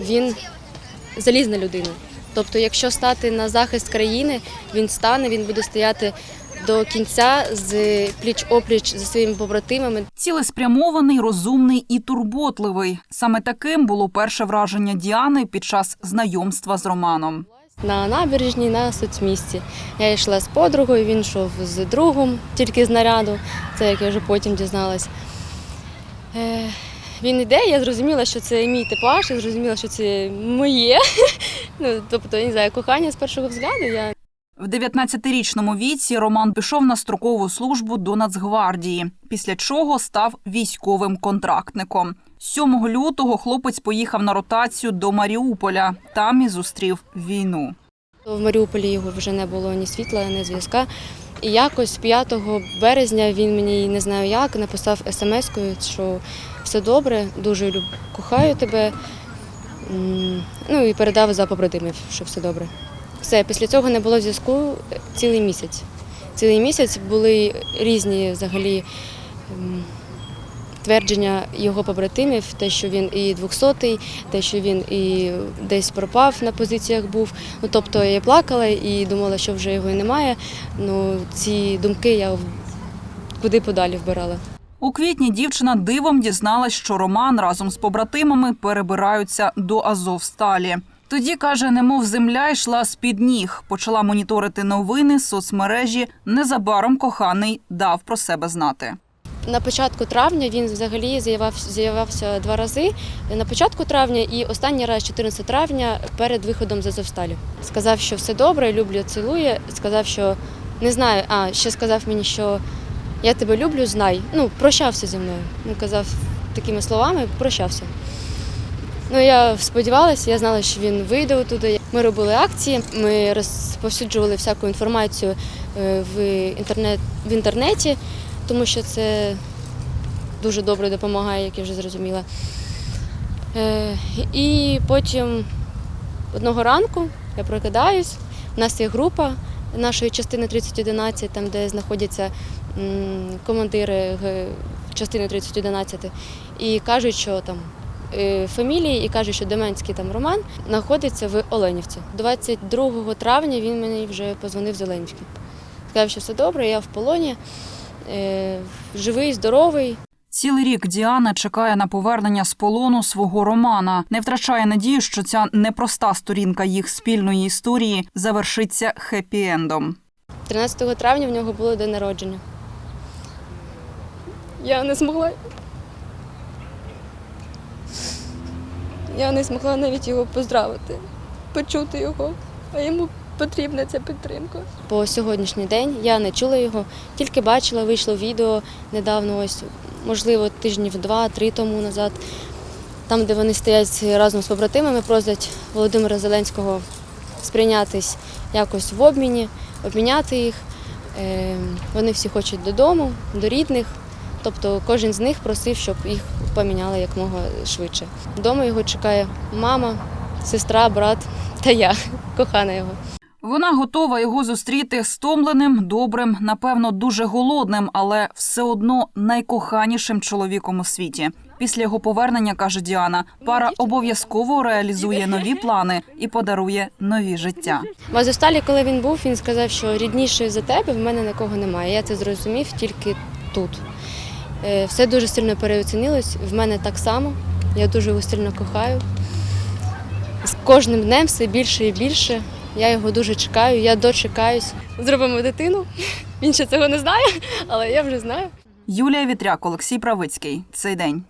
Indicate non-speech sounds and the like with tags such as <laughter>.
він залізна людина. Тобто, якщо стати на захист країни, він стане, він буде стояти до кінця з пліч опліч зі своїми побратимами. Цілеспрямований, розумний і турботливий. Саме таким було перше враження Діани під час знайомства з Романом. На набережній на соцмісті. Я йшла з подругою, він йшов з другом, тільки з наряду. Це як я вже потім дізналась. Він іде, я зрозуміла, що це мій типаж, я зрозуміла, що це моє. <laughs> Ну, тобто, не знаю, кохання з першого взгляду. Я В 19-річному віці Роман пішов на строкову службу до Нацгвардії, після чого став військовим контрактником. 7 лютого хлопець поїхав на ротацію до Маріуполя. Там і зустрів війну. В Маріуполі його вже не було ні світла, ні зв'язка. І якось 5 березня він мені не знаю як написав смс-кою, що все добре, дуже люб, кохаю тебе. Ну і передав за побратимів, що все добре. Все, після цього не було зв'язку цілий місяць. Цілий місяць були різні взагалі твердження його побратимів, те, що він і 200-й, те, що він і десь пропав на позиціях був. Ну, тобто я плакала і думала, що вже його і немає. Ну, ці думки я куди подалі вбирала. У квітні дівчина дивом дізналась, що Роман разом з побратимами перебираються до Азовсталі. Тоді каже, немов земля йшла з під ніг. Почала моніторити новини, соцмережі. Незабаром коханий дав про себе знати. На початку травня він взагалі з'явався два рази. На початку травня і останній раз 14 травня перед виходом з Азовсталі. Сказав, що все добре, люблю, цілує. Сказав, що не знаю, а ще сказав мені, що я тебе люблю, знай. Ну, прощався зі мною. Ну, казав такими словами, прощався. Ну, я сподівалася, я знала, що він вийде туди. Ми робили акції, ми розповсюджували всяку інформацію е, в інтернеті, тому що це дуже добре допомагає, як я вже зрозуміла. Е, І потім одного ранку я прокидаюсь, у нас є група нашої частини 3011, там, де знаходяться командири частини 3011, і кажуть, що там е, фамілії, і кажуть, що Деменський там Роман знаходиться в Оленівці. 22 травня він мені вже позвонив з Оленівки. Сказав, що все добре, я в полоні, живий, здоровий. Цілий рік Діана чекає на повернення з полону свого Романа. Не втрачає надію, що ця непроста сторінка їх спільної історії завершиться хеппі-ендом. 13 травня в нього було день народження. Я не змогла. Я не змогла навіть його поздравити, почути його, а йому потрібна ця підтримка. По сьогоднішній день я не чула його, тільки бачила, вийшло відео недавно, ось, можливо, тижнів два-три тому назад. Там, де вони стоять разом з побратимами, просять Володимира Зеленського сприйнятись якось в обміні, обміняти їх. Е, Вони всі хочуть додому, до рідних. Тобто кожен з них просив, щоб їх поміняли якомога швидше. Вдома його чекає мама, сестра, брат та я, кохана його. Вона готова його зустріти стомленим, добрим, напевно, дуже голодним, але все одно найкоханішим чоловіком у світі. Після його повернення каже Діана, пара обов'язково реалізує нові плани і подарує нові життя. В Азовсталі, коли він був, він сказав, що рідніше за тебе в мене нікого немає. Я це зрозумів тільки тут. Е, Все дуже сильно переоцінилось. В мене так само. Я дуже його сильно кохаю. З кожним днем все більше і більше. Я його дуже чекаю, я дочекаюсь. Зробимо дитину. Він ще цього не знає, але я вже знаю. Юлія Вітряк, Олексій Правицький. Цей день.